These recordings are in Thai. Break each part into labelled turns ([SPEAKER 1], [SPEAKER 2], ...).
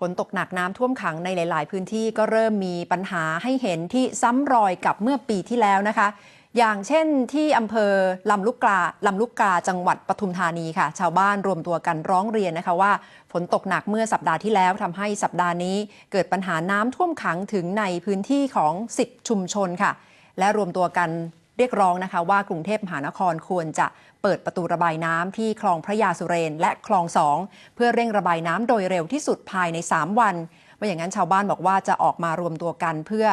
[SPEAKER 1] ฝนตกหนักน้ำท่วมขังในหลาย ๆ พื้นที่ก็เริ่มมีปัญหาให้เห็นที่ซ้ำรอยกับเมื่อปีที่แล้วนะคะ อย่างเช่นที่อำเภอลำลูกกาลำลูกกาจังหวัดปทุมธานีค่ะ ชาวบ้านรวมตัวกันร้องเรียนนะคะว่าฝนตกหนักเมื่อสัปดาห์ที่แล้วทำให้สัปดาห์นี้ เกิดปัญหาน้ำท่วมขังถึงในพื้นที่ของ 10 ชุมชนค่ะ และรวมตัวกัน เรียกร้องนะคะว่ากรุงเทพมหานครควรจะเปิดประตูระบายน้ำที่คลองพระยาสุเรนและคลองสองเพื่อเร่งระบายน้ำโดยเร็วที่สุดภายใน 3 วันไม่อย่างนั้นชาวบ้านบอกว่าจะออกมารวมตัวกันเพื่อ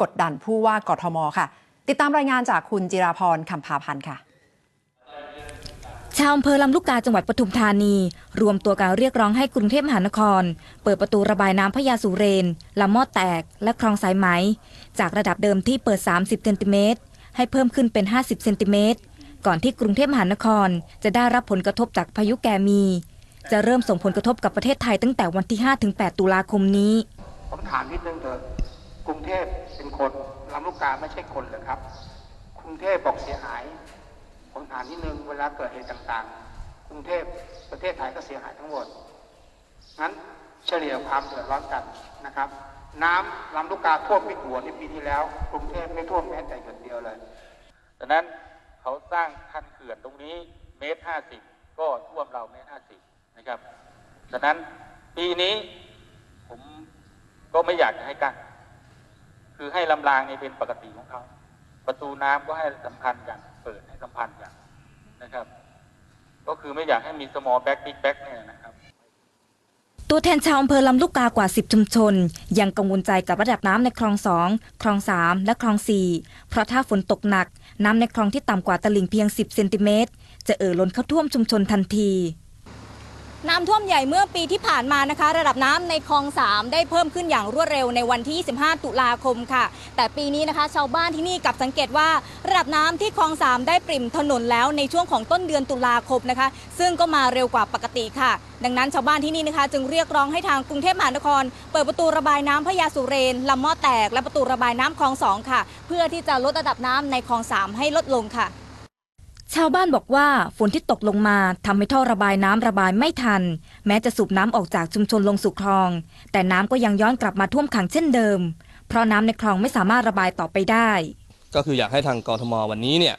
[SPEAKER 1] กดดันผู้ว่ากทมค่ะ ติดตามรายงานจากคุณจิราพรคำพาพันธ์ค่ะ
[SPEAKER 2] ชาวอำเภอลำลูกกาจังหวัดปทุมธานี รวมตัวการเรียกร้องให้กรุงเทพมหานคร เปิดประตูระบายน้ำพระยาสุเรนลำมอดแตกและคลองสายไหม จากระดับเดิมที่เปิด 30เซนติเมตร ให้เพิ่มขึ้นเป็น 50 เซนติเมตร ก่อนที่กรุงเทพมหานคร จะได้รับผลกระทบจากพายุแกมี จะเริ่มส่งผลกระทบกับประเทศไทยตั้งแต่วันที่ 5-8 ตุลาคมนี้
[SPEAKER 3] ผมถามนิดนึงเถอะกรุงเทพเป็นคนลำลูกกาไม่ใช่คนเหรอครับ กรุงเทพบอกเสียหาย ผมถามนิดนึงเวลาเกิดเหตุต่างๆ กรุงเทพประเทศไทยก็เสียหายทั้งหมด งั้นเฉลี่ยความเดือดร้อนกันนะครับ น้ำลำลูกกาท่วมมิดหัวในปีที่แล้วกรุงเทพไม่ท่วมแม้แต่หยดเดียวเลย
[SPEAKER 4] ดังนั้นเขาสร้างคันเขื่อนตรงนี้เมตรห้าสิบก็ท่วมเราเมตรห้าสิบนะครับดังนั้นปีนี้ผมก็ไม่อยากจะให้กั้นคือให้ลำรางนี่เป็นปกติของเขา ประตูน้ำก็ให้สัมพันธ์กัน เปิดให้สัมพันธ์กันนะครับ ก็คือไม่อยากให้มี small back big back เนี่ยนะครับ
[SPEAKER 2] ตัวแทนชาวอำเภอลำลูกกากว่า 10 ชุมชน ยังกังวลใจกับระดับน้ำในคลอง2คลอง3และคลอง4เพราะถ้าฝนตกหนัก น้ำในคลองที่ต่ำกว่าตลิ่งเพียง 10 เซนติเมตรจะเอ่อล้นเข้าท่วมชุมชนทันที
[SPEAKER 5] น้ำท่วมใหญ่เมื่อปีที่ผ่านมานะคะ ระดับน้ำในคลอง 3 ได้เพิ่มขึ้นอย่างรวดเร็วในวันที่ 25 ตุลาคมค่ะ แต่ปีนี้นะคะ ชาวบ้านที่นี่กลับสังเกตว่า ระดับน้ำที่คลอง 3 ได้ปริ่มถนนแล้วในช่วงของต้นเดือนตุลาคมนะคะ ซึ่งก็มาเร็วกว่าปกติค่ะ ดังนั้นชาวบ้านที่นี่นะคะ จึงเรียกร้องให้ทางกรุงเทพมหานคร เปิดประตูระบายน้ำพระยาสุเรนลำมอแตก และประตูระบายน้ำคลอง 2 ค่ะ เพื่อที่จะลดระดับน้ำในคลอง 3 ให้ลดลงค่ะ
[SPEAKER 2] ชาวบ้านบอกว่าฝนที่ตกลงมาทำให้ท่อระบายน้ำระบายไม่ทัน แม้จะสูบน้ำออกจากชุมชนลงสู่คลอง แต่น้ำก็ยังย้อนกลับมาท่วมขังเช่นเดิม เพราะน้ำในคลองไม่สามารถระบายต่อไปได้
[SPEAKER 6] ก็คืออยากให้ทางกรทมวันนี้เนี่ย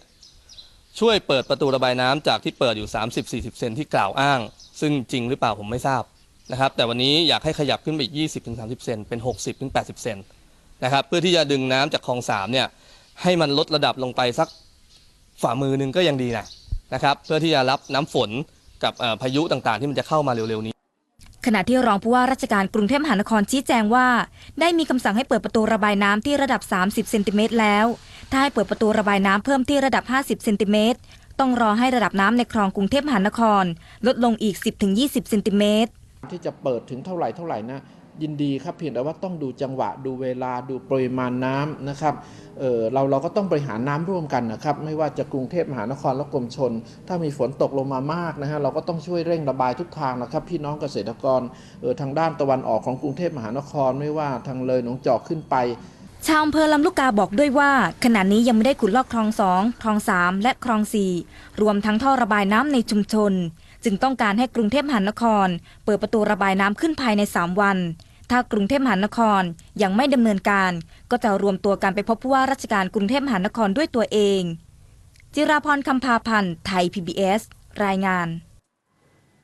[SPEAKER 6] ช่วยเปิดประตูระบายน้ำจากที่เปิดอยู่ 30-40 เซนที่กล่าวอ้าง ซึ่งจริงหรือเปล่าผมไม่ทราบนะครับ แต่วันนี้อยากให้ขยับขึ้นไปอีก 20-30 เซนเป็น 60-80 เซนนะครับเพื่อที่จะดึงน้ำจากคลองสามเนี่ยให้มันลดระดับลงไปสัก ฝ่ามือหนึงก็ยังดีนะนะครับเพื่อที่จะรับน้ำฝนกับเอ่อพายุต่างๆ ที่มันจะเข้ามาเร็วๆนี้
[SPEAKER 2] ขณะที่รองผู้ว่าราชการกรุงเทพมหานครชี้แจงว่า ได้มีคำสั่งให้เปิดประตูระบายน้ำที่ระดับ 30เซนติเมตรแล้ว ถ้าให้เปิดประตูระบายน้ำเพิ่มที่ระดับ 50เซนติเมตรต้องรอให้ระดับน้ำในคลองกรุงเทพมหานคร ลดลงอีก 10-20เซนติเมตร
[SPEAKER 7] ที่จะเปิดถึงเท่าไหร่เท่าไหร่นะ ยินดีครับเพียงแต่ว่าต้องดูจังหวะดูเวลาดูปริมาณน้ำนะครับเออเราเราก็ต้องบริหารน้ำร่วมกันนะครับไม่ว่าจะกรุงเทพมหานครและกรมชน ถ้ามีฝนตกลงมามากนะฮะเราก็ต้องช่วยเร่งระบายทุกทางนะครับ พี่น้องเกษตรกรเออทางด้านตะวันออกของกรุงเทพมหานคร ไม่ว่าทางเลยหนองจอกขึ้นไป
[SPEAKER 2] ชาวอำเภอลำลูกกาบอกด้วยว่า ขณะนี้ยังไม่ได้ขุดลอกคลองสองคลองสามและคลองสี่รวมทั้งท่อระบายน้ำในชุมชน จึงต้องการให้กรุงเทพมหานคร เปิดประตูระบายน้ำขึ้นภายใน 3 วัน ถ้ากรุงเทพมหานครยังไม่ดำเนินการ ก็จะรวมตัวกันไปพบผู้ว่าราชการกรุงเทพมหานครด้วยตัวเอง จิราพรคำพาพันธ์ไทย PBS รายงาน